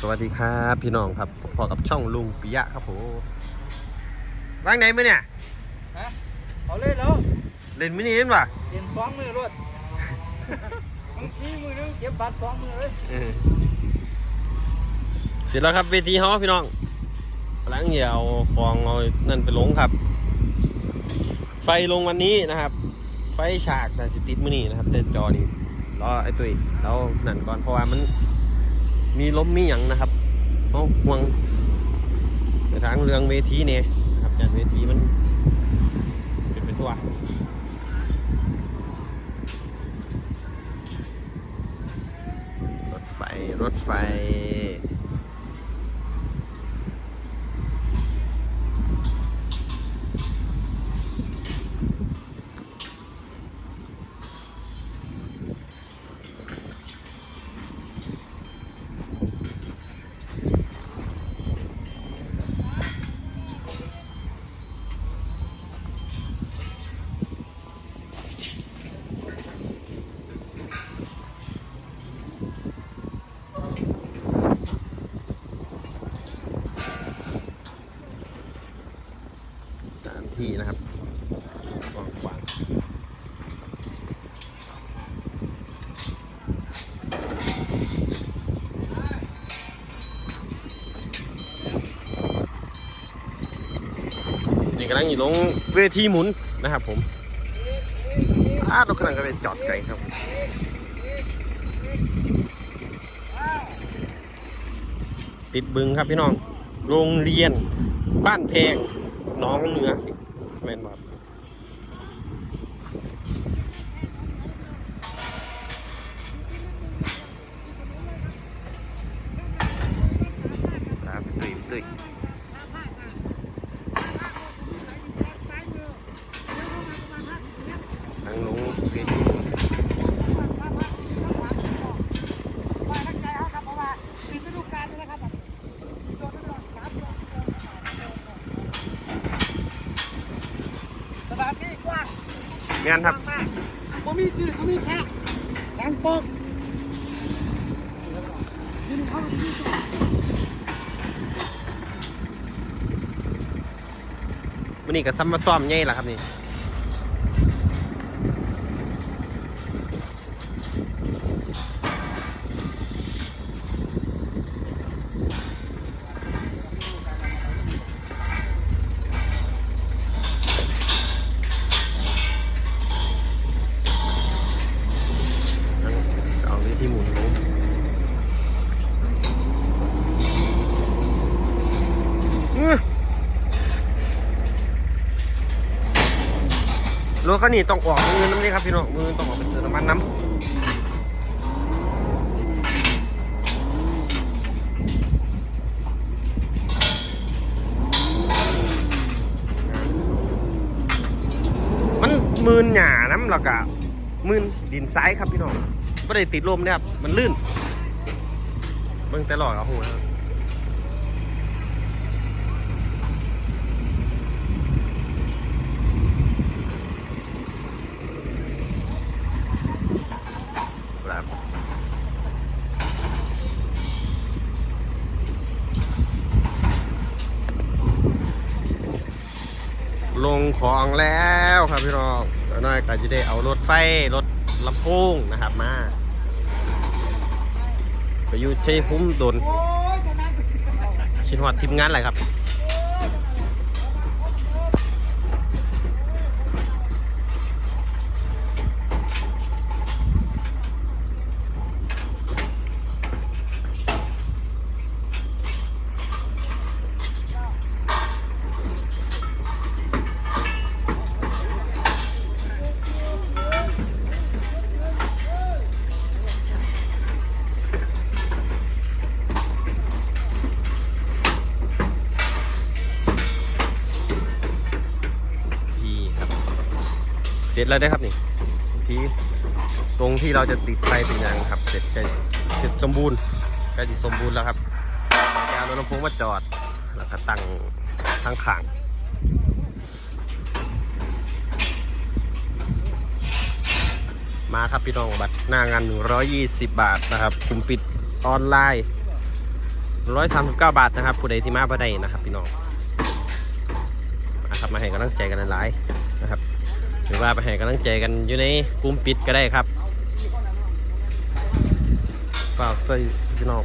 สวัสดีครับพี่น้องครับพอกับช่องลุงปิยะครับผมว่างไหนมื่อเนี่ยฮะเขาเล่นแล้วเล่นมินิเห็นป่ะเล่นสองมือรถบางทีมือนึงเก็บบัตรสองมือเลยเออเสร็จแล้วครับเวทีเฮาพี่น้องกำลังเหยียวฟองเอานั่นไปลงครับ ไฟลงวันนี้นะครับ ไฟฉากแต่สิติดมื่อนี้นะครับแต่จอนี่รอไอ้ตุ้ยเรานั่นก่อนเพราะว่ามัน มีล้มมีหยังนะครับเอาห่วงในทางเรืองเวทีเนี่ยนะครับจากเวทีมันเป็นไปทั่วรถไฟรถไฟ ที่นะครับกว้างขวางนี่กำลังอยู่ลงเวทีหมุนนะครับผมอ้ารถกำลังก็ไปจอดไกลครับติดบึงครับพี่น้อง โรงเรียน บ้านเพงน้องเหนือ แม่นบอครับตุยตุยทางลงเวที ว่างานครับผมมีจืดผมมีแช่แข็งปกยินเข้าที่สุดวันนี้ก็ซ้ำมาซ่อมใหญ่ละครับนี่ เอาวิธีหมุนลงอื้อ รถคันนี้ต้องออกมือน้ำนี่ครับพี่น้องมือต้องออกเป็นเติมน้ำมันน้ำมันมืนหยาน้ำแล้วก็มืนดินซ้ายครับพี่น้องไม่ได้ติดลมเนี่ยครับ มันลื่น เบิ่งแต่หลอดเอาหัวครับครับลง ของแล้วครับพี่น้องเดี๋ยวน้อยก็จะได้เอารถไฟรถลำโพงนะครับมาไปอยู่ชัยภูมิโดนโอ้ยจะนั่งชินหอดทีมงานอะไรครับ ร็จแล้วได้ครับนี่ที่ตรงที่เราจะติดไฟติดยางครับ เสร็จใกล้เสร็จสมบูรณ์ใกล้จะสมบูรณ์แล้วครับแกเอารถลำโพงมาจอดแล้วก็ตั้งทั้งขางมาครับพี่น้องบัตรหน้างาน 120 บาทนะครับคุมปิดออนไลน์ร้อยสามสิบเก้าบาทนะครับผู้ใดที่มาบ่ได้นะครับพี่น้องนะครับมาให้กำลังใจกันหลายๆ หรือว่าไปให้กำลังใจกันอยู่ในกลุ่มปิดก็ได้ครับฝากซื้อพี่น้อง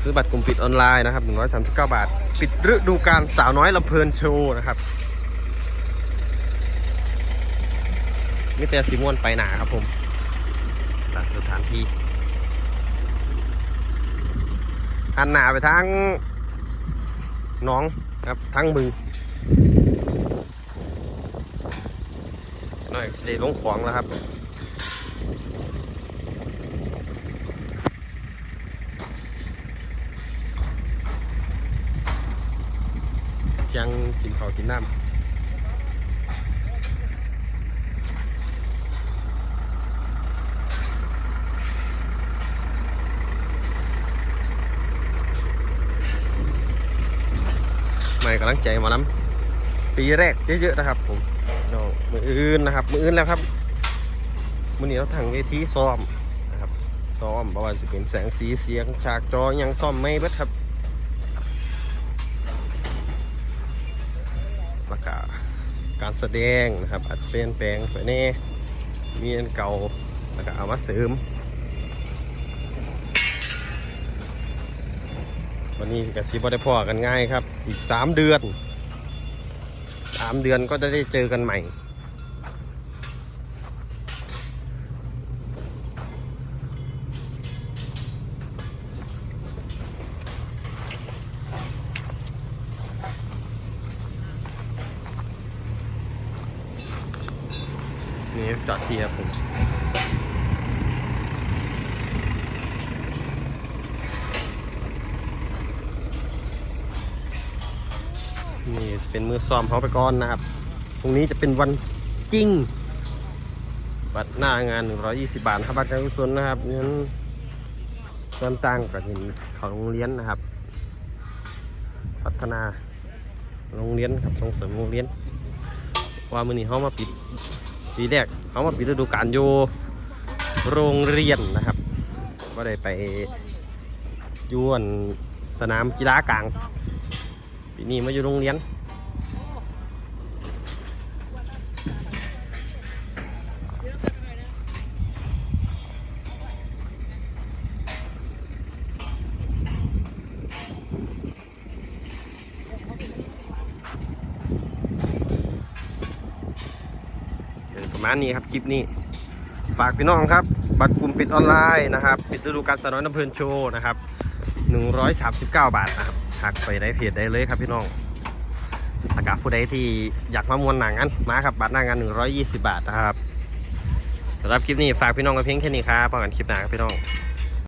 ซื้อบัตรกลุ่มปิดออนไลน์นะครับ139 บาท ปิดฤดูกาลสาวน้อยลำเพลินโชว์นะครับมิเตอร์ซิมวนไปหนาครับผมตามสถานที่หันหนาไปทางน้องครับทางบึง หน่อยสิได้ลงขวางแล้วครับจังกินข้าวกินน้ำไม่กำลังใจมาล้ำ ปีแรกเยอะๆนะครับ ผมน้องมืออื่นนะครับ มืออื่นแล้วครับมือนี้เราทางเวทีซ้อมนะครับซ้อมเพราะว่าจะเป็นแสงสีเสียงฉากจอยังซ่อมไม่เบิดครับแล้วก็การแสดงนะครับอาจจะเปลี่ยนแปลงไปแน่มีอันเก่าแล้วก็เอามาเสริม วันนี้กับซีบอได้พอกันง่ายครับ อีก 3 เดือน 3เดือนก็จะได้เจอกันใหม่ นี่จอดที่ครับผมนี่จะ เป็นมือซ้อมเขาไปก่อนนะครับพรุ่งนี้จะเป็นวันจริง บัตรหน้างาน 120 บาทครับบัตรการกุศลนะครับงั้นส่วนต่างกับเห็นของโรงเรียนนะครับ พัฒนาโรงเรียนครับส่งเสริมโรงเรียน ว่ามือนี้เขามาปิดปีแรกเขามาปิดฤดูกาลอยู่โรงเรียนนะครับว่าได้ไปอยวนสนามกีฬากลางปีนี้มาอยู่โรงเรียน ประมาณนี้ครับคลิปนี้ ฝากพี่น้องครับ บัตรกลุ่มปิดออนไลน์นะครับ ปิดฤดูกาลสนอยน้ำเพลินโชว์นะครับ139 บาทนะครับทักไปได้เพจได้เลยครับพี่น้องอากาศผู้ใดที่อยากมามวนหนังกันมาครับบัตรหน้างาน 120 บาทนะครับสำหรับคลิปนี้ฝากพี่น้องกับเพียงแค่นี้ครับพบกันคลิปหน้าครับพี่น้อง